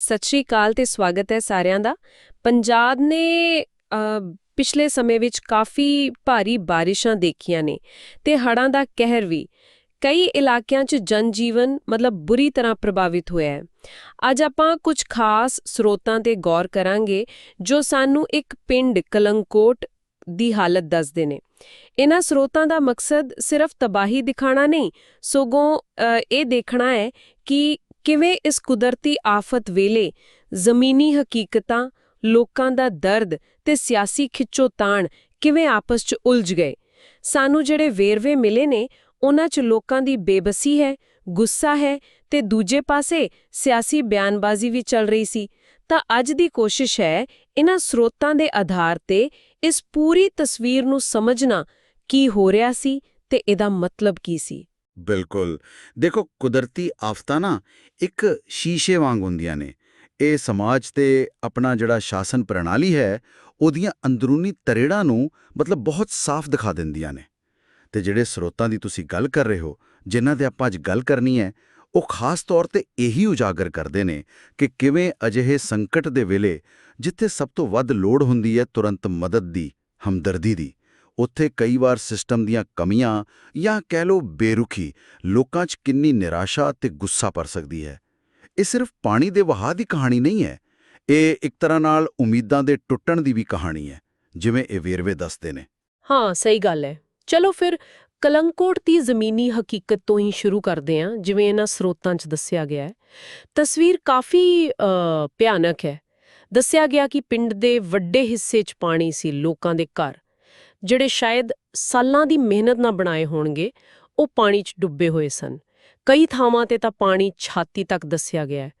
ਸਤਿ ਸ਼੍ਰੀ ਅਕਾਲ ਤੇ ਸਵਾਗਤ ਹੈ ਸਾਰਿਆਂ ਦਾ। ਪੰਜਾਬ ਨੇ ਪਿਛਲੇ ਸਮੇਂ ਵਿੱਚ ਕਾਫੀ ਭਾਰੀ ਬਾਰਿਸ਼ਾਂ ਦੇਖੀਆਂ ਨੇ ਤੇ ਹੜ੍ਹਾਂ ਦਾ ਕਹਿਰ ਵੀ। ਕਈ ਇਲਾਕਿਆਂ 'ਚ ਜਨਜੀਵਨ ਮਤਲਬ ਬੁਰੀ ਤਰ੍ਹਾਂ ਪ੍ਰਭਾਵਿਤ ਹੋਇਆ ਹੈ। ਅੱਜ ਆਪਾਂ ਕੁਝ ਖਾਸ ਸਰੋਤਾਂ ਤੇ ਗੌਰ ਕਰਾਂਗੇ ਜੋ ਸਾਨੂੰ ਇੱਕ ਪਿੰਡ ਕਲੰਕੋਟ ਦੀ ਹਾਲਤ ਦੱਸਦੇ ਨੇ। ਇਹਨਾਂ ਸਰੋਤਾਂ ਦਾ ਮਕਸਦ ਸਿਰਫ ਤਬਾਹੀ ਦਿਖਾਣਾ ਨਹੀਂ, ਸਗੋਂ ਇਹ ਦੇਖਣਾ ਹੈ ਕਿ ਕਿਵੇਂ ਇਸ ਕੁਦਰਤੀ ਆਫਤ ਵੇਲੇ ਜ਼ਮੀਨੀ ਹਕੀਕਤਾਂ, ਲੋਕਾਂ ਦਾ ਦਰਦ ਤੇ ਸਿਆਸੀ ਖਿੱਚੋ ਤਾਣ ਕਿਵੇਂ ਆਪਸ 'ਚ ਉਲਝ ਗਏ? ਸਾਨੂੰ ਜਿਹੜੇ ਵੇਰਵੇ ਮਿਲੇ ਨੇ, ਉਹਨਾਂ 'ਚ ਲੋਕਾਂ ਦੀ ਬੇਬਸੀ ਹੈ, ਗੁੱਸਾ ਹੈ ਤੇ ਦੂਜੇ ਪਾਸੇ ਸਿਆਸੀ ਬਿਆਨਬਾਜ਼ੀ ਵੀ ਚੱਲ ਰਹੀ ਸੀ। ਤਾਂ ਅੱਜ ਦੀ ਕੋਸ਼ਿਸ਼ ਹੈ ਇਹਨਾਂ ਸਰੋਤਾਂ ਦੇ ਆਧਾਰ ਤੇ ਇਸ ਪੂਰੀ ਤਸਵੀਰ ਨੂੰ ਸਮਝਣਾ ਕੀ ਹੋ ਰਿਹਾ ਸੀ ਤੇ ਇਹਦਾ ਮਤਲਬ ਕੀ ਸੀ। ਬਿਲਕੁਲ। ਦੇਖੋ, ਕੁਦਰਤੀ ਆਫਤਾਂ ਨਾ ਇੱਕ ਸ਼ੀਸ਼ੇ ਵਾਂਗ ਹੁੰਦੀਆਂ ਨੇ। ਇਹ ਸਮਾਜ ਤੇ ਆਪਣਾ ਜਿਹੜਾ ਸ਼ਾਸਨ ਪ੍ਰਣਾਲੀ ਹੈ, ਉਹਦੀਆਂ ਅੰਦਰੂਨੀ ਤਰੇੜਾਂ ਨੂੰ ਮਤਲਬ ਬਹੁਤ ਸਾਫ਼ ਦਿਖਾ ਦਿੰਦੀਆਂ ਨੇ। ਤੇ ਜਿਹੜੇ ਸਰੋਤਾਂ ਦੀ ਤੁਸੀਂ ਗੱਲ ਕਰ ਰਹੇ ਹੋ, ਜਿਨ੍ਹਾਂ ਤੇ ਆਪਾਂ ਅੱਜ ਗੱਲ ਕਰਨੀ ਹੈ, ਉਹ ਖਾਸ ਤੌਰ ਤੇ ਇਹੀ ਉਜਾਗਰ ਕਰਦੇ ਨੇ ਕਿ ਕਿਵੇਂ ਅਜਿਹੇ ਸੰਕਟ ਦੇ ਵੇਲੇ ਜਿੱਥੇ ਸਭ ਤੋਂ ਵੱਧ ਲੋੜ ਹੁੰਦੀ ਹੈ ਤੁਰੰਤ ਮਦਦ ਦੀ, ਹਮਦਰਦੀ ਦੀ ਉੱਥੇ ਕਈ ਵਾਰ ਸਿਸਟਮ ਦੀਆਂ ਕਮੀਆਂ ਜਾਂ ਕਹਿ ਲਓ ਬੇਰੁਖੀ ਲੋਕਾਂ 'ਚ ਕਿੰਨੀ ਨਿਰਾਸ਼ਾ ਤੇ ਗੁੱਸਾ ਭਰ ਸਕਦੀ ਹੈ। ਇਹ ਸਿਰਫ ਪਾਣੀ ਦੇ ਵਹਾਅ ਦੀ ਕਹਾਣੀ ਨਹੀਂ ਹੈ। ਇਹ ਇੱਕ ਤਰ੍ਹਾਂ ਨਾਲ ਉਮੀਦਾਂ ਦੇ ਟੁੱਟਣ ਦੀ ਵੀ ਕਹਾਣੀ ਹੈ, ਜਿਵੇਂ ਇਹ ਵੇਰਵੇ ਦੱਸਦੇ ਨੇ। ਹਾਂ, ਸਹੀ ਗੱਲ ਹੈ। ਚਲੋ ਫਿਰ ਕਲੰਕੋਟ ਦੀ ਜ਼ਮੀਨੀ ਹਕੀਕਤ ਤੋਂ ਹੀ ਸ਼ੁਰੂ ਕਰਦੇ ਹਾਂ, ਜਿਵੇਂ ਇਹਨਾਂ ਸਰੋਤਾਂ 'ਚ ਦੱਸਿਆ ਗਿਆ ਹੈ। ਤਸਵੀਰ ਕਾਫੀ ਭਿਆਨਕ ਹੈ। ਦੱਸਿਆ ਗਿਆ ਕਿ ਪਿੰਡ ਦੇ ਵੱਡੇ ਹਿੱਸੇ 'ਚ ਪਾਣੀ ਸੀ, ਲੋਕਾਂ ਦੇ ਘਰ। ਜਿਹੜੇ ਸ਼ਾਇਦ ਸਾਲਾਂ ਦੀ ਮਿਹਨਤ ਨਾਲ ਬਣਾਏ ਹੋਣਗੇ, ਉਹ ਪਾਣੀ 'ਚ ਡੁੱਬੇ ਹੋਏ ਸਨ। ਕਈ ਥਾਵਾਂ ਤੇ ਤਾਂ ਪਾਣੀ ਛਾਤੀ ਤੱਕ ਦੱਸਿਆ ਗਿਆ ਹੈ।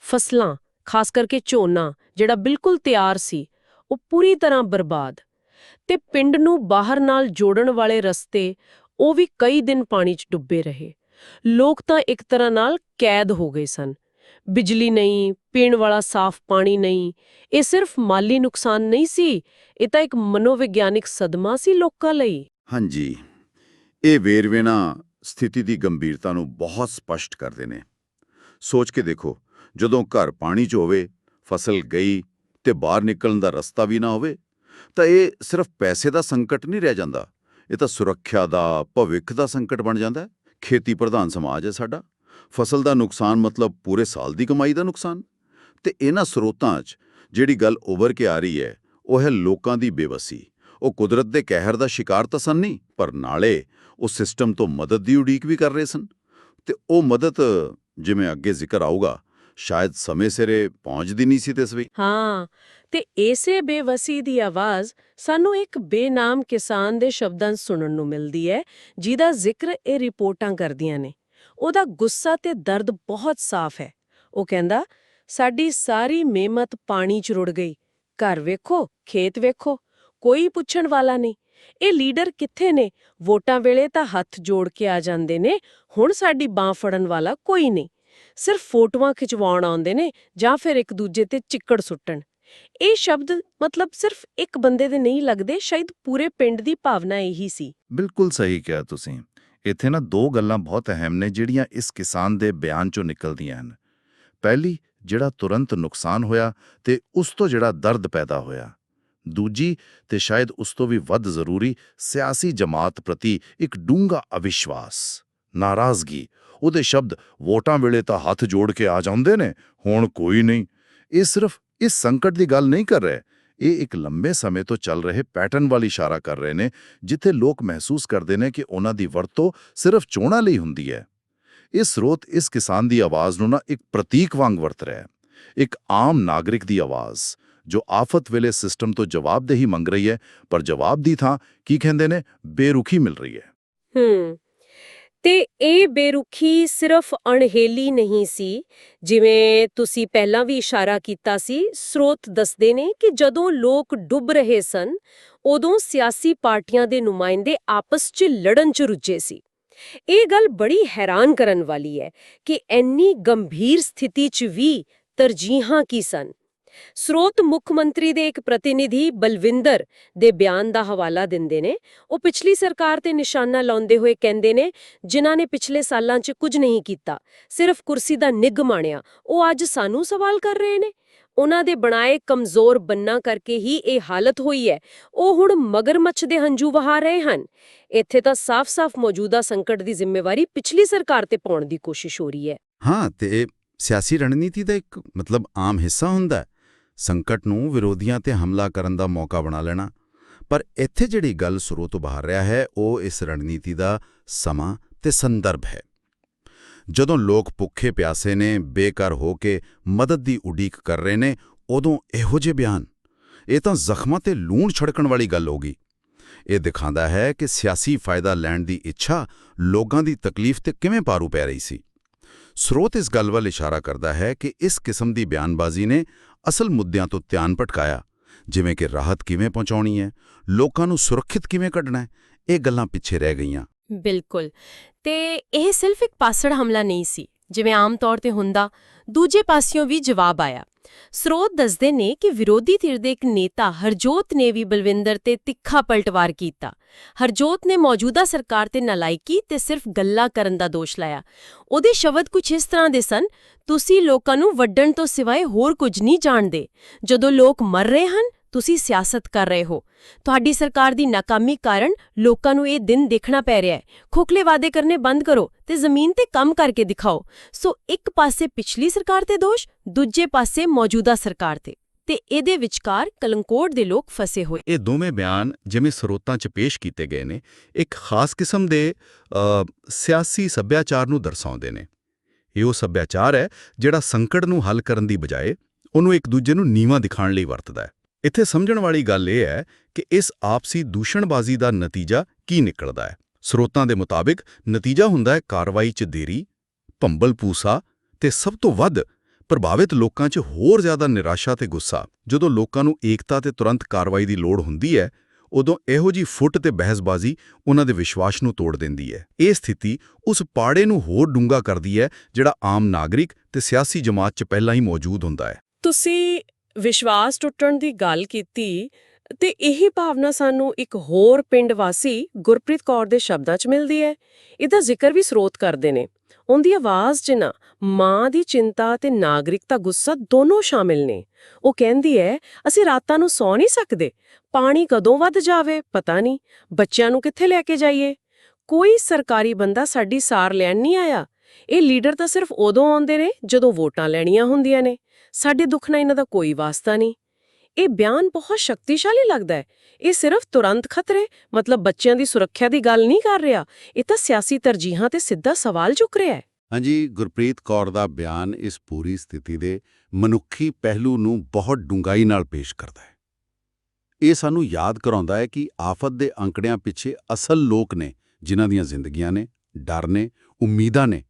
ਫਸਲਾਂ, ਖਾਸ ਕਰਕੇ ਝੋਨਾ, ਜਿਹੜਾ ਬਿਲਕੁਲ ਤਿਆਰ ਸੀ, ਉਹ ਪੂਰੀ ਤਰ੍ਹਾਂ ਬਰਬਾਦ। ਤੇ ਪਿੰਡ ਨੂੰ ਬਾਹਰ ਨਾਲ ਜੋੜਨ ਵਾਲੇ ਰਸਤੇ, ਉਹ ਵੀ ਕਈ ਦਿਨ ਪਾਣੀ 'ਚ ਡੁੱਬੇ ਰਹੇ। ਲੋਕ ਤਾਂ ਇੱਕ ਤਰ੍ਹਾਂ ਨਾਲ ਕੈਦ ਹੋ ਗਏ ਸਨ। ਬਿਜਲੀ ਨਹੀਂ, ਪੀਣ ਵਾਲਾ ਸਾਫ਼ ਪਾਣੀ ਨਹੀਂ, ਇਹ ਸਿਰਫ ਮਾਲੀ ਨੁਕਸਾਨ ਨਹੀਂ ਸੀ, ਇਹ ਤਾਂ ਇੱਕ ਮਨੋਵਿਗਿਆਨਿਕ ਸਦਮਾ ਸੀ ਲੋਕਾਂ ਲਈ। ਹਾਂਜੀ, ਇਹ ਵੇਰਵੇ ਨਾ ਸਥਿਤੀ ਦੀ ਗੰਭੀਰਤਾ ਨੂੰ ਬਹੁਤ ਸਪਸ਼ਟ ਕਰਦੇ ਨੇ। ਸੋਚ ਕੇ ਦੇਖੋ, ਜਦੋਂ ਘਰ ਪਾਣੀ 'ਚ ਹੋਵੇ, ਫਸਲ ਗਈ ਤੇ ਬਾਹਰ ਨਿਕਲਣ ਦਾ ਰਸਤਾ ਵੀ ਨਾ ਹੋਵੇ, ਤਾਂ ਇਹ ਸਿਰਫ ਪੈਸੇ ਦਾ ਸੰਕਟ ਨਹੀਂ ਰਹਿ ਜਾਂਦਾ, ਇਹ ਤਾਂ ਸੁਰੱਖਿਆ ਦਾ, ਭਵਿੱਖ ਦਾ ਸੰਕਟ ਬਣ ਜਾਂਦਾ। ਖੇਤੀ ਪ੍ਰਧਾਨ ਸਮਾਜ ਹੈ ਸਾਡਾ। ਫਸਲ ਦਾ ਨੁਕਸਾਨ ਮਤਲਬ ਪੂਰੇ ਸਾਲ ਦੀ ਕਮਾਈ ਦਾ ਨੁਕਸਾਨ? ਤੇ ਇਹਨਾਂ ਸਰੋਤਾਂ 'ਚ ਜਿਹੜੀ ਗੱਲ ਉਭਰ ਕੇ ਆ ਰਹੀ ਹੈ, ਉਹ ਹੈ ਲੋਕਾਂ ਦੀ ਬੇਵਸੀ। ਉਹ ਕੁਦਰਤ ਦੇ ਕਹਿਰ ਦਾ ਸ਼ਿਕਾਰ ਤਾਂ ਸਨ ਨਹੀਂ, ਪਰ ਨਾਲੇ ਉਹ ਸਿਸਟਮ ਤੋਂ ਮਦਦ ਦੀ ਉਡੀਕ ਵੀ ਕਰ ਰਹੇ ਸਨ। ਤੇ ਉਹ ਮਦਦ ਜਿਵੇਂ ਅੱਗੇ ਜ਼ਿਕਰ ਆਊਗਾ, ਸ਼ਾਇਦ ਸਮੇਂ ਸਿਰੇ ਪਹੁੰਚਦੀ ਨਹੀਂ ਸੀ ਤਸਵੀਰ ਹਾਂ, ਤੇ ਇਸੇ ਬੇਵਸੀ ਦੀ ਆਵਾਜ਼ ਸਾਨੂੰ ਇੱਕ ਬੇਨਾਮ ਕਿਸਾਨ ਦੇ ਸ਼ਬਦਾਂ 'ਚ ਸੁਣਨ ਨੂੰ ਮਿਲਦੀ ਹੈ, ਜਿਹਦਾ ਜ਼ਿਕਰ ਇਹ ਰਿਪੋਰਟਾਂ ਕਰਦੀਆਂ ਨੇ। ਉਹਦਾ ਗੁੱਸਾ ਤੇ ਦਰਦ ਬਹੁਤ ਸਾਫ਼ ਹੈ। ਉਹ ਕਹਿੰਦਾ, ਸਾਡੀ ਸਾਰੀ ਮਿਹਨਤ ਪਾਣੀ 'ਚ ਰੁੜ ਗਈ। ਘਰ ਵੇਖੋ, ਖੇਤ ਵੇਖੋ, ਕੋਈ ਪੁੱਛਣ ਵਾਲਾ ਨਹੀਂ। ਇਹ ਲੀਡਰ ਕਿੱਥੇ ਨੇ? ਵੋਟਾਂ ਵੇਲੇ ਤਾਂ ਹੱਥ ਜੋੜ ਕੇ ਆ ਜਾਂਦੇ ਨੇ, ਹੁਣ ਸਾਡੀ ਬਾਹ ਫੜਨ ਵਾਲਾ ਕੋਈ ਨਹੀਂ। ਸਿਰਫ ਫੋਟੋਆਂ ਖਿਚਵਾਉਣ ਆਉਂਦੇ ਨੇ ਜਾਂ ਫਿਰ ਇੱਕ ਦੂਜੇ ਤੇ ਚਿੱਕੜ ਸੁੱਟਣ। ਇਹ ਸ਼ਬਦ ਮਤਲਬ ਸਿਰਫ ਇੱਕ ਬੰਦੇ ਦੇ ਨਹੀਂ ਲੱਗਦੇ, ਸ਼ਾਇਦ ਪੂਰੇ ਪਿੰਡ ਦੀ ਭਾਵਨਾ ਇਹੀ ਸੀ। ਬਿਲਕੁਲ ਸਹੀ ਕਿਹਾ ਤੁਸੀਂ। ਇੱਥੇ ਨਾ ਦੋ ਗੱਲਾਂ ਬਹੁਤ ਅਹਿਮ ਨੇ, ਜਿਹੜੀਆਂ ਇਸ ਕਿਸਾਨ ਦੇ ਬਿਆਨ ਚੋਂ ਨਿਕਲਦੀਆਂ ਹਨ। ਪਹਿਲੀ, ਜਿਹੜਾ ਤੁਰੰਤ ਨੁਕਸਾਨ ਹੋਇਆ ਤੇ ਉਸ ਤੋਂ ਜਿਹੜਾ ਦਰਦ ਪੈਦਾ ਹੋਇਆ। ਦੂਜੀ, ਤੇ ਸ਼ਾਇਦ ਉਸ ਤੋਂ ਵੀ ਵੱਧ ਜ਼ਰੂਰੀ, ਸਿਆਸੀ ਜਮਾਤ ਪ੍ਰਤੀ ਇੱਕ ਡੂੰਘਾ ਅਵਿਸ਼ਵਾਸ, ਨਾਰਾਜ਼ਗੀ। ਉਹਦੇ ਸ਼ਬਦ, ਵੋਟਾਂ ਵੇਲੇ ਤਾਂ ਹੱਥ ਜੋੜ ਕੇ ਆ ਜਾਂਦੇ ਨੇ, ਹੁਣ ਕੋਈ ਨਹੀਂ। ਇਹ ਸਿਰਫ ਇਸ ਸੰਕਟ ਦੀ ਗੱਲ ਨਹੀਂ ਕਰ ਰਿਹਾ। ਇਹ ਇੱਕ ਲੰਬੇ ਸਮੇਂ ਤੋਂ ਚੱਲ ਰਹੇ ਪੈਟਰਨ ਵੱਲ ਇਸ਼ਾਰਾ ਕਰ ਰਹੇ ਨੇ, ਜਿੱਥੇ ਲੋਕ ਮਹਿਸੂਸ ਕਰਦੇ ਨੇ ਕਿ ਉਹਨਾਂ ਦੀ ਵਰਤੋਂ ਸਿਰਫ ਚੋਣਾਂ ਲਈ ਹੁੰਦੀ ਹੈ। ਇਹ ਸਰੋਤ ਇਸ ਕਿਸਾਨ ਦੀ ਆਵਾਜ਼ ਨੂੰ ਨਾ ਇੱਕ ਪ੍ਰਤੀਕ ਵਾਂਗ ਵਰਤ ਰਿਹਾ ਹੈ। ਇੱਕ ਆਮ ਨਾਗਰਿਕ ਦੀ ਆਵਾਜ਼, ਜੋ ਆਫਤ ਵੇਲੇ ਸਿਸਟਮ ਤੋਂ ਜਵਾਬਦੇਹੀ ਮੰਗ ਰਹੀ ਹੈ, ਪਰ ਜਵਾਬ ਦੀ ਥਾਂ ਕੀ ਕਹਿੰਦੇ ਨੇ? ਬੇਰੁਖੀ ਮਿਲ ਰਹੀ ਹੈ। ਹੂੰ। ਤੇ ਇਹ ਬੇਰੁਖੀ ਸਿਰਫ ਅਣਹੇਲੀ ਨਹੀਂ ਸੀ, ਜਿਵੇਂ ਤੁਸੀਂ ਪਹਿਲਾਂ ਵੀ ਇਸ਼ਾਰਾ ਕੀਤਾ ਸੀ, ਸਰੋਤ ਦੱਸਦੇ ਨੇ ਕਿ ਜਦੋਂ ਲੋਕ ਡੁੱਬ ਰਹੇ ਸਨ, ਉਦੋਂ ਸਿਆਸੀ ਪਾਰਟੀਆਂ ਦੇ ਨੁਮਾਇੰਦੇ ਆਪਸ 'ਚ ਲੜਨ 'ਚ ਰੁੱਝੇ ਸੀ। ਇਹ ਗੱਲ ਬੜੀ ਹੈਰਾਨ ਕਰਨ ਵਾਲੀ ਹੈ ਕਿ ਇੰਨੀ ਗੰਭੀਰ ਸਥਿਤੀ 'ਚ ਵੀ ਤਰਜੀਹਾਂ ਕੀ ਸਨ। ਸਰੋਤ ਮੁੱਖ ਮੰਤਰੀ ਦੇ ਇੱਕ ਪ੍ਰਤੀਨਿਧੀ ਬਲਵਿੰਦਰ ਦੇ ਬਿਆਨ ਦਾ ਹਵਾਲਾ ਦਿੰਦੇ ਨੇ। ਉਹ ਪਿਛਲੀ ਸਰਕਾਰ ਤੇ ਨਿਸ਼ਾਨਾ ਲਾਉਂਦੇ ਹੋਏ ਕਹਿੰਦੇ ਨੇ, ਜਿਨ੍ਹਾਂ ਨੇ ਪਿਛਲੇ ਸਾਲਾਂ 'ਚ ਕੁਝ ਨਹੀਂ ਕੀਤਾ, ਸਿਰਫ ਕੁਰਸੀ ਦਾ ਨਿੱਘ ਮਾਣਿਆ, ਉਹ ਅੱਜ ਸਾਨੂੰ ਸਵਾਲ ਕਰ ਰਹੇ ਨੇ। ਉਹਨਾਂ ਦੇ ਬਣਾਏ ਕਮਜ਼ੋਰ ਬੰਨਾ ਕਰਕੇ ਹੀ ਇਹ ਹਾਲਤ ਹੋਈ ਹੈ। ਉਹ ਹੁਣ ਮਗਰਮੱਛ ਦੇ ਹੰਝੂ ਵਹਾ ਰਹੇ ਹਨ। ਇੱਥੇ ਤਾਂ ਸਾਫ਼-ਸਾਫ਼ ਮੌਜੂਦਾ ਸੰਕਟ ਦੀ ਜ਼ਿੰਮੇਵਾਰੀ ਪਿਛਲੀ ਸਰਕਾਰ ਤੇ ਪਾਉਣ ਦੀ ਕੋਸ਼ਿਸ਼ ਹੋ ਰਹੀ ਹੈ। ਹਾਂ, ਤੇ ਸਿਆਸੀ ਰਣਨੀਤੀ ਦਾ ਇੱਕ ਮਤਲਬ ਆਮ ਹਿੱਸਾ ਹੁੰਦਾ ਹੈ। ਸੰਕਟ ਨੂੰ ਵਿਰੋਧੀਆਂ ਤੇ ਹਮਲਾ ਕਰਨ ਦਾ ਮੌਕਾ ਬਣਾ ਲੈਣਾ। ਪਰ ਇੱਥੇ ਜਿਹੜੀ ਗੱਲ ਸਰੋਤ ਬਾਹਰ ਰਿਹਾ ਹੈ, ਉਹ ਇਸ ਰਣਨੀਤੀ ਦਾ ਸਮਾਂ ਤੇ ਸੰਦਰਭ ਹੈ। ਜਦੋਂ ਲੋਕ ਭੁੱਖੇ ਪਿਆਸੇ ਨੇ ਬੇਕਾਰ ਹੋ ਕੇ ਮਦਦ ਦੀ ਉਡੀਕ ਕਰ ਰਹੇ ਨੇ, ਉਦੋਂ ਇਹੋ ਜਿਹੇ ਬਿਆਨ। ਇਹ ਤਾਂ ਜ਼ਖਮਾਂ ਤੇ ਲੂਣ ਛੜਕਣ ਵਾਲੀ ਗੱਲ ਹੋਗੀ ਇਹ ਦਿਖਾਉਂਦਾ ਹੈ ਕਿ ਸਿਆਸੀ ਫਾਇਦਾ ਲੈਣ ਦੀ ਇੱਛਾ ਲੋਕਾਂ ਦੀ ਤਕਲੀਫ ਤੇ ਕਿਵੇਂ ਪਾਰੂ ਪੈ ਰਹੀ ਸੀ। ਸਰੋਤ ਇਸ ਗੱਲ ਵੱਲ ਇਸ਼ਾਰਾ ਕਰਦਾ ਹੈ ਕਿ ਇਸ ਕਿਸਮ ਦੀ ਬਿਆਨਬਾਜ਼ੀ ਨੇ ਅਸਲ ਮੁੱਦਿਆਂ ਤੋਂ ਧਿਆਨ ਭਟਕਾਇਆ, ਜਿਵੇਂ ਕਿ ਰਾਹਤ ਕਿਵੇਂ ਪਹੁੰਚਾਉਣੀ ਹੈ, ਲੋਕਾਂ ਨੂੰ ਸੁਰੱਖਿਅਤ ਕਿਵੇਂ ਕੱਢਣਾ ਹੈ, ਇਹ ਗੱਲਾਂ ਪਿੱਛੇ ਰਹਿ ਗਈਆਂ। ਬਿਲਕੁਲ। ਤੇ ਇਹ ਸਿਰਫ ਇੱਕ ਪਾਸੜ ਹਮਲਾ ਨਹੀਂ ਸੀ, ਜਿਵੇਂ ਆਮ ਤੌਰ ਤੇ ਹੁੰਦਾ, ਦੂਜੇ ਪਾਸਿਓਂ ਵੀ ਜਵਾਬ ਆਇਆ। ਸਰੋਤ ਦੱਸਦੇ ਨੇ ਕਿ ਵਿਰੋਧੀ ਧਿਰ ਦੇ ਇੱਕ ਨੇਤਾ ਹਰਜੋਤ ਨੇ ਵੀ ਬਲਵਿੰਦਰ ਤੇ ਤਿੱਖਾ ਪਲਟਵਾਰ ਕੀਤਾ। ਹਰਜੋਤ ਨੇ ਮੌਜੂਦਾ ਸਰਕਾਰ ਤੇ ਨਲਾਇਕੀ ਤੇ ਸਿਰਫ ਗੱਲਾਂ ਕਰਨ ਦਾ ਦੋਸ਼ ਲਾਇਆ। ਉਹਦੇ ਸ਼ਬਦ ਕੁਝ ਇਸ ਤਰ੍ਹਾਂ ਦੇ ਸਨ, ਤੁਸੀਂ ਲੋਕਾਂ ਨੂੰ ਵੱਢਣ ਤੋਂ ਸਿਵਾਏ ਹੋਰ ਕੁਝ ਨਹੀਂ ਜਾਣਦੇ। ਜਦੋਂ ਲੋਕ ਮਰ ਰਹੇ ਹਨ ਤੁਸੀਂ ਸਿਆਸਤ ਕਰ ਰਹੇ ਹੋ। ਤੁਹਾਡੀ ਸਰਕਾਰ ਦੀ ਨਾਕਾਮੀ ਕਾਰਨ ਲੋਕਾਂ ਨੂੰ ਇਹ ਦਿਨ ਦੇਖਣਾ ਪੈ ਰਿਹਾ ਹੈ। ਖੋਖਲੇ ਵਾਅਦੇ ਕਰਨੇ ਬੰਦ ਕਰੋ ਤੇ ਜ਼ਮੀਨ ਤੇ ਕੰਮ ਕਰਕੇ ਦਿਖਾਓ। ਸੋ ਇੱਕ ਪਾਸੇ ਪਿਛਲੀ ਸਰਕਾਰ ਤੇ ਦੋਸ਼, ਦੂਜੇ ਪਾਸੇ ਮੌਜੂਦਾ ਸਰਕਾਰ ਤੇ। ਤੇ ਇਹਦੇ ਵਿਚਕਾਰ ਕਲੰਕੋਟ ਦੇ ਲੋਕ ਫਸੇ ਹੋਏ। ਇਹ ਦੋਵੇਂ ਬਿਆਨ ਜਿਵੇਂ ਸਰੋਤਾਂ 'ਚ ਪੇਸ਼ ਕੀਤੇ ਗਏ ਨੇ, ਇੱਕ ਖਾਸ ਕਿਸਮ ਦੇ ਸਿਆਸੀ ਸੱਭਿਆਚਾਰ ਨੂੰ ਦਰਸਾਉਂਦੇ ਨੇ। ਇਹ ਉਹ ਸੱਭਿਆਚਾਰ ਹੈ ਜਿਹੜਾ ਸੰਕਟ ਨੂੰ ਹੱਲ ਕਰਨ ਦੀ ਬਜਾਏ ਉਹਨੂੰ ਇੱਕ ਦੂਜੇ ਨੂੰ ਨੀਵਾਂ ਦਿਖਾਉਣ ਲਈ ਵਰਤਦਾ ਹੈ। ਇੱਥੇ ਸਮਝਣ ਵਾਲੀ ਗੱਲ ਇਹ ਹੈ ਕਿ ਇਸ ਆਪਸੀ ਦੂਸ਼ਣਬਾਜ਼ੀ ਦਾ ਨਤੀਜਾ ਕੀ ਨਿਕਲਦਾ ਹੈ? ਸਰੋਤਾਂ ਦੇ ਮੁਤਾਬਿਕ ਨਤੀਜਾ ਹੁੰਦਾ ਹੈ ਕਾਰਵਾਈ 'ਚ ਦੇਰੀ, ਭੰਬਲ ਪੂਸਾ ਤੇ ਸਭ ਤੋਂ ਵੱਧ ਪ੍ਰਭਾਵਿਤ ਲੋਕਾਂ 'ਚ ਹੋਰ ਜ਼ਿਆਦਾ ਨਿਰਾਸ਼ਾ ਤੇ ਗੁੱਸਾ। ਜਦੋਂ ਲੋਕਾਂ ਨੂੰ ਏਕਤਾ ਤੇ ਤੁਰੰਤ ਕਾਰਵਾਈ ਦੀ ਲੋੜ ਹੁੰਦੀ ਹੈ, ਉਦੋਂ ਇਹੋ ਜੀ ਫੁੱਟ ਤੇ ਬਹਿਸਬਾਜ਼ੀ ਉਹਨਾਂ ਦੇ ਵਿਸ਼ਵਾਸ ਨੂੰ ਤੋੜ ਦਿੰਦੀ ਹੈ। ਇਹ ਸਥਿਤੀ ਉਸ ਪਾੜੇ ਨੂੰ ਹੋਰ ਡੂੰਘਾ ਕਰਦੀ ਹੈ ਜਿਹੜਾ ਆਮ ਨਾਗਰਿਕ ਤੇ ਸਿਆਸੀ ਜਮਾਤ 'ਚ ਪਹਿਲਾਂ ਹੀ ਮੌਜੂਦ ਹੁੰਦਾ ਹੈ। ਤੁਸੀਂ ਵਿਸ਼ਵਾਸ ਟੁੱਟਣ ਦੀ ਗੱਲ ਕੀਤੀ ਤੇ ਇਹੀ ਭਾਵਨਾ ਸਾਨੂੰ ਇੱਕ ਹੋਰ ਪਿੰਡ ਵਾਸੀ ਗੁਰਪ੍ਰੀਤ ਕੌਰ ਦੇ ਸ਼ਬਦਾਂ 'ਚ ਮਿਲਦੀ ਹੈ। ਇਹਦਾ ਜ਼ਿਕਰ ਵੀ ਸਰੋਤ ਕਰਦੇ ਨੇ। ਉਹਦੀ ਆਵਾਜ਼ 'ਚ ਨਾ ਮਾਂ ਦੀ ਚਿੰਤਾ ਤੇ ਨਾਗਰਿਕਤਾ ਗੁੱਸਾ ਦੋਨੋਂ ਸ਼ਾਮਿਲ ਨੇ। ਉਹ ਕਹਿੰਦੀ ਹੈ, ਅਸੀਂ ਰਾਤਾਂ ਨੂੰ ਸੌ ਨਹੀਂ ਸਕਦੇ। ਪਾਣੀ ਕਦੋਂ ਵੱਧ ਜਾਵੇ, ਪਤਾ ਨਹੀਂ। ਬੱਚਿਆਂ ਨੂੰ ਕਿੱਥੇ ਲੈ ਕੇ ਜਾਈਏ? ਕੋਈ ਸਰਕਾਰੀ ਬੰਦਾ ਸਾਡੀ ਸਾਰ ਲੈਣ ਨਹੀਂ ਆਇਆ। ਇਹ ਲੀਡਰ ਤਾਂ ਸਿਰਫ ਉਦੋਂ ਆਉਂਦੇ ਨੇ ਜਦੋਂ ਵੋਟਾਂ ਲੈਣੀਆਂ ਹੁੰਦੀਆਂ ਨੇ। ਸਾਡੇ ਦੁੱਖ ਨਾਲ ਇਹਨਾਂ ਦਾ ਕੋਈ ਵਾਸਤਾ ਨਹੀਂ। ਇਹ ਬਿਆਨ ਬਹੁਤ ਸ਼ਕਤੀਸ਼ਾਲੀ ਲੱਗਦਾ ਹੈ। ਇਹ ਸਿਰਫ ਤੁਰੰਤ ਖਤਰੇ, ਮਤਲਬ ਬੱਚਿਆਂ ਦੀ ਸੁਰੱਖਿਆ ਦੀ ਗੱਲ ਨਹੀਂ ਕਰ ਰਿਹਾ। ਇਹ ਤਾਂ ਸਿਆਸੀ ਤਰਜੀਹਾਂ ਤੇ ਸਿੱਧਾ ਸਵਾਲ ਚੁੱਕ ਰਿਹਾ ਹੈ। ਹਾਂਜੀ, ਗੁਰਪ੍ਰੀਤ ਕੌਰ ਦਾ ਬਿਆਨ ਇਸ ਪੂਰੀ ਸਥਿਤੀ ਦੇ ਮਨੁੱਖੀ ਪਹਿਲੂ ਨੂੰ ਬਹੁਤ ਡੂੰਘਾਈ ਨਾਲ ਪੇਸ਼ ਕਰਦਾ ਹੈ। ਇਹ ਸਾਨੂੰ ਯਾਦ ਕਰਾਉਂਦਾ ਹੈ ਕਿ ਆਫਤ ਦੇ ਅੰਕੜਿਆਂ ਪਿੱਛੇ ਅਸਲ ਲੋਕ ਨੇ, ਜਿਨ੍ਹਾਂ ਦੀਆਂ ਜ਼ਿੰਦਗੀਆਂ ਨੇ, ਡਰ ਨੇ, ਉਮੀਦਾਂ ਨੇ।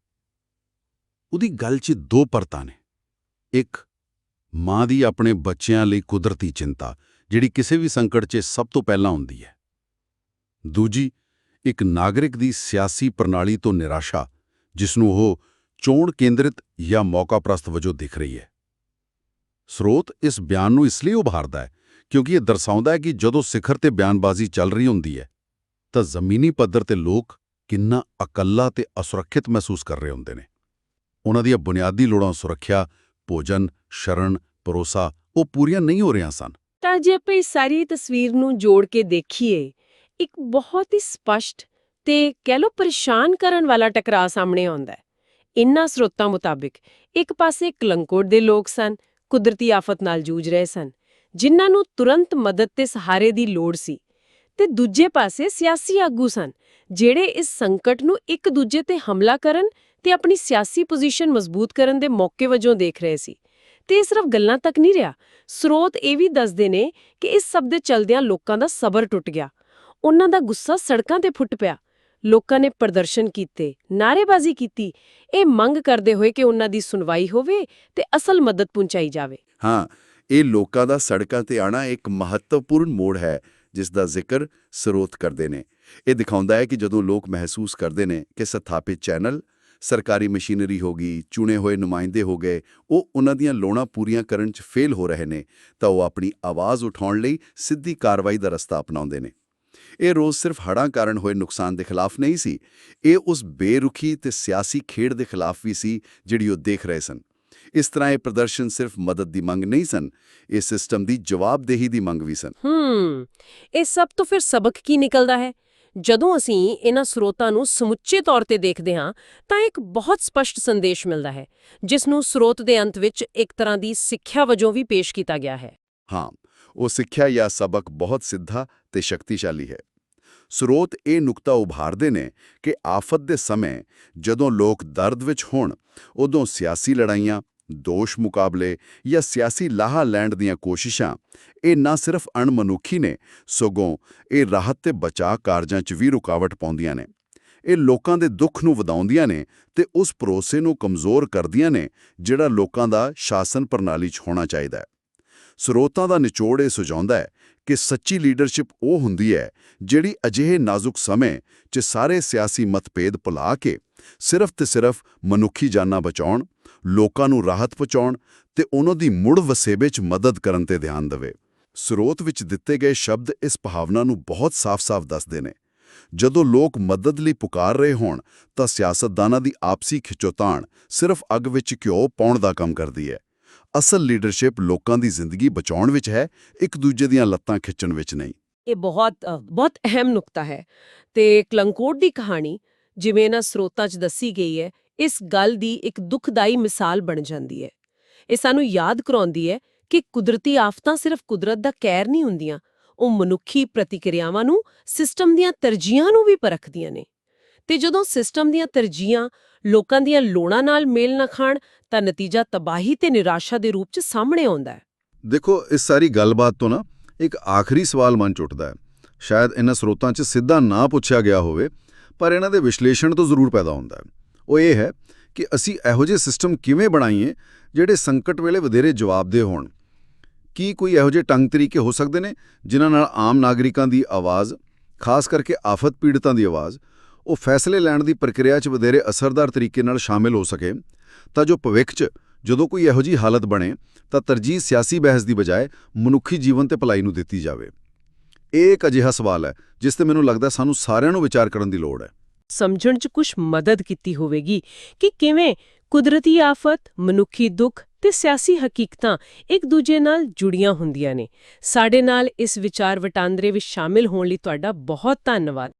ਉਹਦੀ ਗੱਲ 'ਚ ਦੋ ਪਰਤਾਂ ਨੇ। ਇੱਕ ਮਾਂ ਦੀ ਆਪਣੇ ਬੱਚਿਆਂ ਲਈ ਕੁਦਰਤੀ ਚਿੰਤਾ, ਜਿਹੜੀ ਕਿਸੇ ਵੀ ਸੰਕਟ 'ਚ ਸਭ ਤੋਂ ਪਹਿਲਾਂ ਹੁੰਦੀ ਹੈ। ਦੂਜੀ, ਇੱਕ ਨਾਗਰਿਕ ਦੀ ਸਿਆਸੀ ਪ੍ਰਣਾਲੀ ਤੋਂ ਨਿਰਾਸ਼ਾ ਜਿਸ ਨੂੰ ਉਹ ਚੋਣ ਕੇਂਦਰਿਤ ਜਾਂ ਮੌਕਾਪ੍ਰਸਤ ਵਜੋਂ ਦਿਖ ਰਹੀ ਹੈ। ਸਰੋਤ ਇਸ ਬਿਆਨ ਨੂੰ ਇਸ ਲਈ ਉਭਾਰਦਾ ਹੈ, ਕਿਉਂਕਿ ਇਹ ਦਰਸਾਉਂਦਾ ਹੈ ਕਿ ਜਦੋਂ ਸਿਖਰ ਤੇ ਬਿਆਨਬਾਜ਼ੀ ਚੱਲ ਰਹੀ ਹੁੰਦੀ ਹੈ, ਤਾਂ ਜ਼ਮੀਨੀ ਪੱਧਰ ਤੇ ਲੋਕ ਕਿੰਨਾ ਇਕੱਲਾ ਤੇ ਅਸੁਰੱਖਿਅਤ ਮਹਿਸੂਸ ਕਰ ਰਹੇ ਹੁੰਦੇ ਨੇ। ਉਹਨਾਂ ਦੀਆਂ ਬੁਨਿਆਦੀ ਲੋੜਾਂ ਸੁਰੱਖਿਆ ਭੋਜਨ, ਸ਼ਰਨ ਭਰੋਸਾ ਉਹ ਪੂਰੀਆਂ ਨਹੀਂ ਹੋ ਰਹੀਆਂ ਸਨ। ਤਾਂ ਜੇ ਆਪਾਂ ਇਸ ਸਾਰੀ ਤਸਵੀਰ ਨੂੰ ਜੋੜ ਕੇ ਦੇਖੀਏ, ਇੱਕ ਬਹੁਤ ਹੀ ਸਪਸ਼ਟ ਤੇ ਕਹਿ ਲੋ ਪਰੇਸ਼ਾਨ ਕਰਨ ਵਾਲਾ ਟਕਰਾਅ ਸਾਹਮਣੇ ਆਉਂਦਾ ਹੈ। ਇਨ੍ਹਾਂ ਸਰੋਤਾਂ ਮੁਤਾਬਿਕ ਇੱਕ ਪਾਸੇ ਕਲੰਕੋਟ ਦੇ ਲੋਕ ਸਨ, ਕੁਦਰਤੀ ਆਫਤ ਨਾਲ ਜੂਝ ਰਹੇ ਸਨ, ਜਿਨ੍ਹਾਂ ਨੂੰ ਤੁਰੰਤ ਮਦਦ ਤੇ ਸਹਾਰੇ ਦੀ ਲੋੜ ਸੀ ਤੇ ਦੂਜੇ ਪਾਸੇ ਸਿਆਸੀ ਆਗੂ ਸਨ, ਜਿਹੜੇ ਇਸ ਸੰਕਟ ਨੂੰ ਇੱਕ ਦੂਜੇ ਤੇ ਹਮਲਾ ਕਰਨ ਤੇ ਆਪਣੀ ਸਿਆਸੀ ਪੋਜੀਸ਼ਨ ਮਜ਼ਬੂਤ ਕਰਨ ਦੇ ਮੌਕੇ ਵਜੋਂ ਦੇਖ ਰਹੇ ਸੀ। ਤੇ ਇਹ ਸਿਰਫ ਗੱਲਾਂ ਤੱਕ ਨਹੀਂ ਰਿਹਾ। ਸਰੋਤ ਇਹ ਵੀ ਦੱਸਦੇ ਨੇ ਕਿ ਇਸ ਸਭ ਦੇ ਚਲਦਿਆਂ ਲੋਕਾਂ ਦਾ ਸਬਰ ਟੁੱਟ ਗਿਆ। ਉਹਨਾਂ ਦਾ ਗੁੱਸਾ ਸੜਕਾਂ ਤੇ ਫੁੱਟ ਪਿਆ। ਲੋਕਾਂ ਨੇ ਪ੍ਰਦਰਸ਼ਨ ਕੀਤੇ, ਨਾਅਰੇਬਾਜ਼ੀ ਕੀਤੀ। ਇਹ ਮੰਗ ਕਰਦੇ ਹੋਏ ਕਿ ਉਹਨਾਂ ਦੀ ਸੁਣਵਾਈ ਹੋਵੇ ਤੇ ਅਸਲ ਮਦਦ ਪਹੁੰਚਾਈ ਜਾਵੇ। ਹਾਂ, ਇਹ ਲੋਕਾਂ ਦਾ ਸੜਕਾਂ ਤੇ ਆਣਾ ਇੱਕ ਮਹੱਤਵਪੂਰਨ ਮੋੜ ਹੈ, ਜਿਸ ਦਾ ਜ਼ਿਕਰ ਸਰੋਤ ਕਰਦੇ ਨੇ। ਇਹ ਦਿਖਾਉਂਦਾ ਹੈ ਕਿ ਜਦੋਂ ਲੋਕ ਮਹਿਸੂਸ ਕਰਦੇ ਨੇ ਕਿ ਸਥਾਪਿਤ ਚੈਨਲ ਸਰਕਾਰੀ ਮਸ਼ੀਨਰੀ ਹੋ ਗਈ, ਚੁਣੇ ਹੋਏ ਨੁਮਾਇੰਦੇ ਹੋ ਗਏ, ਉਹ ਉਹਨਾਂ ਦੀਆਂ ਲੋੜਾਂ ਪੂਰੀਆਂ ਕਰਨ 'ਚ ਫੇਲ ਹੋ ਰਹੇ ਨੇ, ਤਾਂ ਉਹ ਆਪਣੀ ਆਵਾਜ਼ ਉਠਾਉਣ ਲਈ ਸਿੱਧੀ ਕਾਰਵਾਈ ਦਾ ਰਸਤਾ ਅਪਣਾਉਂਦੇ ਨੇ। ਇਹ ਰੋਜ਼ ਸਿਰਫ ਹੜ੍ਹਾਂ ਕਾਰਨ ਹੋਏ ਨੁਕਸਾਨ ਦੇ ਖਿਲਾਫ ਨਹੀਂ ਸੀ, ਇਹ ਉਸ ਬੇਰੁਖੀ ਤੇ ਸਿਆਸੀ ਖੇਡ ਦੇ ਖਿਲਾਫ ਵੀ ਸੀ ਜਿਹੜੀ ਉਹ ਦੇਖ ਰਹੇ ਸਨ। ਇਸ ਤਰ੍ਹਾਂ ਇਹ ਪ੍ਰਦਰਸ਼ਨ ਸਿਰਫ ਮਦਦ ਦੀ ਮੰਗ ਨਹੀਂ ਸਨ, ਇਹ ਸਿਸਟਮ ਦੀ ਜਵਾਬਦੇਹੀ ਦੀ ਮੰਗ ਵੀ ਸਨ। ਹੂੰ, ਇਹ ਸਭ ਤੋਂ ਫਿਰ ਸਬਕ ਕੀ ਨਿਕਲਦਾ ਹੈ? ਜਦੋਂ ਅਸੀਂ ਇਹਨਾਂ ਸਰੋਤਾਂ ਨੂੰ ਸਮੁੱਚੇ ਤੌਰ ਤੇ ਦੇਖਦੇ ਹਾਂ, ਤਾਂ ਇੱਕ ਬਹੁਤ ਸਪਸ਼ਟ ਸੰਦੇਸ਼ ਮਿਲਦਾ ਹੈ, ਜਿਸ ਨੂੰ ਸਰੋਤ ਦੇ ਅੰਤ ਵਿੱਚ ਇੱਕ ਤਰ੍ਹਾਂ ਦੀ ਸਿੱਖਿਆ ਵਜੋਂ ਵੀ ਪੇਸ਼ ਕੀਤਾ ਗਿਆ ਹੈ। ਹਾਂ, ਉਹ ਸਿੱਖਿਆ ਜਾਂ ਸਬਕ ਬਹੁਤ ਸਿੱਧਾ ਤੇ ਸ਼ਕਤੀਸ਼ਾਲੀ ਹੈ। ਸਰੋਤ ਇਹ ਨੁਕਤਾ ਉਭਾਰਦੇ ਨੇ ਕਿ ਆਫਤ ਦੇ ਸਮੇਂ ਜਦੋਂ ਲੋਕ ਦਰਦ ਵਿੱਚ ਹੋਣ, ਉਦੋਂ ਸਿਆਸੀ ਲੜਾਈਆਂ ਦੋਸ਼ ਮੁਕਾਬਲੇ ਜਾਂ ਸਿਆਸੀ ਲਾਹਾ ਲੈਣ ਦੀਆਂ ਕੋਸ਼ਿਸ਼ਾਂ, ਇਹ ਨਾ ਸਿਰਫ ਅਣਮਨੁੱਖੀ ਨੇ, ਸਗੋਂ ਇਹ ਰਾਹਤ ਤੇ ਬਚਾਅ ਕਾਰਜਾਂ 'ਚ ਵੀ ਰੁਕਾਵਟ ਪਾਉਂਦੀਆਂ ਨੇ। ਇਹ ਲੋਕਾਂ ਦੇ ਦੁੱਖ ਨੂੰ ਵਧਾਉਂਦੀਆਂ ਨੇ ਤੇ ਉਸ ਭਰੋਸੇ ਨੂੰ ਕਮਜ਼ੋਰ ਕਰਦੀਆਂ ਨੇ, ਜਿਹੜਾ ਲੋਕਾਂ ਦਾ ਸ਼ਾਸਨ ਪ੍ਰਣਾਲੀ 'ਚ ਹੋਣਾ ਚਾਹੀਦਾ ਹੈ। ਸਰੋਤਾਂ ਦਾ ਨਿਚੋੜ ਇਹ ਸੁਝਾਉਂਦਾ ਹੈ ਕਿ ਸੱਚੀ ਲੀਡਰਸ਼ਿਪ ਉਹ ਹੁੰਦੀ ਹੈ, ਜਿਹੜੀ ਅਜਿਹੇ ਨਾਜ਼ੁਕ ਸਮੇਂ 'ਚ ਸਾਰੇ ਸਿਆਸੀ ਮਤਭੇਦ ਭੁਲਾ ਕੇ ਸਿਰਫ ਤੇ ਸਿਰਫ ਮਨੁੱਖੀ ਜਾਨਾਂ ਬਚਾਉਣ ਲੋਕਾਂ ਨੂੰ ਰਾਹਤ ਪਹੁੰਚਾਉਣ ਤੇ ਉਹਨਾਂ ਦੀ ਮੁੜ ਵਸੇਬੇ 'ਚ ਮਦਦ ਕਰਨ ਤੇ ਧਿਆਨ ਦੇਵੇ। ਸਰੋਤ ਵਿੱਚ ਦਿੱਤੇ ਗਏ ਸ਼ਬਦ ਇਸ ਭਾਵਨਾ ਨੂੰ ਬਹੁਤ ਸਾਫ਼-ਸਾਫ਼ ਦੱਸਦੇ ਨੇ। ਜਦੋਂ ਲੋਕ ਮਦਦ ਲਈ ਪੁਕਾਰ ਰਹੇ ਹੋਣ, ਤਾਂ ਸਿਆਸਤਦਾਨਾਂ ਦੀ ਆਪਸੀ ਖਿੱਚੋਤਾਣ ਸਿਰਫ ਅੱਗ ਵਿੱਚ ਘਿਓ ਪਾਉਣ ਦਾ ਕੰਮ ਕਰਦੀ ਹੈ। ਅਸਲ ਲੀਡਰਸ਼ਿਪ ਲੋਕਾਂ ਦੀ ਜ਼ਿੰਦਗੀ ਬਚਾਉਣ ਵਿੱਚ ਹੈ, ਇੱਕ ਦੂਜੇ ਦੀਆਂ ਲੱਤਾਂ ਖਿੱਚਣ ਵਿੱਚ ਨਹੀਂ। ਇਹ ਬਹੁਤ ਬਹੁਤ ਅਹਿਮ ਨੁਕਤਾ ਹੈ। ਤੇ ਕਲੰਕੋਟ ਦੀ ਕਹਾਣੀ ਜਿਵੇਂ ਇਹਨਾਂ ਸਰੋਤਾਂ 'ਚ ਦੱਸੀ ਗਈ ਹੈ ਇਸ ਗੱਲ ਦੀ ਇੱਕ ਦੁਖਦਾਈ ਮਿਸਾਲ ਬਣ ਜਾਂਦੀ ਹੈ। ਇਹ ਸਾਨੂੰ ਯਾਦ ਕਰਾਉਂਦੀ ਹੈ ਕਿ ਕੁਦਰਤੀ ਆਫਤਾਂ ਸਿਰਫ ਕੁਦਰਤ ਦਾ ਕਹਿਰ ਨਹੀਂ ਹੁੰਦੀਆਂ, ਉਹ ਮਨੁੱਖੀ ਪ੍ਰਤੀਕਿਰਿਆਵਾਂ ਨੂੰ, ਸਿਸਟਮ ਦੀਆਂ ਤਰਜੀਹਾਂ ਨੂੰ ਵੀ ਪਰਖਦੀਆਂ ਨੇ। ਤੇ ਜਦੋਂ ਸਿਸਟਮ ਦੀਆਂ ਤਰਜੀਹਾਂ ਲੋਕਾਂ ਦੀਆਂ ਲੋੜਾਂ ਨਾਲ ਮੇਲ ਨਾ ਖਾਣ, ਤਾਂ ਨਤੀਜਾ ਤਬਾਹੀ ਤੇ ਨਿਰਾਸ਼ਾ ਦੇ ਰੂਪ 'ਚ ਸਾਹਮਣੇ ਆਉਂਦਾ ਹੈ। ਦੇਖੋ, ਇਸ ਸਾਰੀ ਗੱਲਬਾਤ ਤੋਂ ਨਾ ਇੱਕ ਆਖਰੀ ਸਵਾਲ ਮਨ 'ਚ ਉੱਠਦਾ ਹੈ। ਸ਼ਾਇਦ ਇਹਨਾਂ ਸਰੋਤਾਂ 'ਚ ਸਿੱਧਾ ਨਾ ਪੁੱਛਿਆ ਗਿਆ ਹੋਵੇ, ਪਰ ਇਹਨਾਂ ਦੇ ਵਿਸ਼ਲੇਸ਼ਣ ਤੋਂ ਜ਼ਰੂਰ ਪੈਦਾ ਹੁੰਦਾ ਹੈ। ਉਹ ਇਹ ਹੈ ਕਿ ਅਸੀਂ ਇਹੋ ਜਿਹੇ ਸਿਸਟਮ ਕਿਵੇਂ ਬਣਾਈਏ ਜਿਹੜੇ ਸੰਕਟ ਵੇਲੇ ਵਧੇਰੇ ਜਵਾਬਦੇਹ ਹੋਣ? ਕੀ ਕੋਈ ਇਹੋ ਜਿਹੇ ਟੰਗ ਤਰੀਕੇ ਹੋ ਸਕਦੇ ਨੇ ਜਿਨ੍ਹਾਂ ਨਾਲ ਆਮ ਨਾਗਰਿਕਾਂ ਦੀ ਆਵਾਜ਼, ਖਾਸ ਕਰਕੇ ਆਫਤ ਪੀੜਤਾਂ ਦੀ ਆਵਾਜ਼, ਉਹ ਫੈਸਲੇ ਲੈਣ ਦੀ ਪ੍ਰਕਿਰਿਆ 'ਚ ਵਧੇਰੇ ਅਸਰਦਾਰ ਤਰੀਕੇ ਨਾਲ ਸ਼ਾਮਿਲ ਹੋ ਸਕੇ? ਤਾਂ ਜੋ ਭਵਿੱਖ 'ਚ ਜਦੋਂ ਕੋਈ ਇਹੋ ਜਿਹੀ ਹਾਲਤ ਬਣੇ, ਤਾਂ ਤਰਜੀਹ ਸਿਆਸੀ ਬਹਿਸ ਦੀ ਬਜਾਏ ਮਨੁੱਖੀ ਜੀਵਨ ਤੇ ਭਲਾਈ ਨੂੰ ਦਿੱਤੀ ਜਾਵੇ। ਇਹ ਇੱਕ ਅਜਿਹਾ ਸਵਾਲ ਹੈ, ਜਿਸ ਤੇ ਮੈਨੂੰ ਲੱਗਦਾ ਸਾਨੂੰ ਸਾਰਿਆਂ ਨੂੰ ਵਿਚਾਰ ਕਰਨ ਦੀ ਲੋੜ ਹੈ। ਸਮਝਣ 'ਚ ਕੁਝ ਮਦਦ ਕੀਤੀ ਹੋਵੇਗੀ ਕਿ ਕਿਵੇਂ ਕੁਦਰਤੀ ਆਫਤ, ਮਨੁੱਖੀ ਦੁੱਖ ਤੇ ਸਿਆਸੀ ਹਕੀਕਤਾਂ ਇੱਕ ਦੂਜੇ ਨਾਲ ਜੁੜੀਆਂ ਹੁੰਦੀਆਂ ਨੇ। ਸਾਡੇ ਨਾਲ ਇਸ ਵਿਚਾਰ ਵਟਾਂਦਰੇ ਵਿੱਚ ਸ਼ਾਮਿਲ ਹੋਣ ਲਈ ਤੁਹਾਡਾ ਬਹੁਤ ਧੰਨਵਾਦ।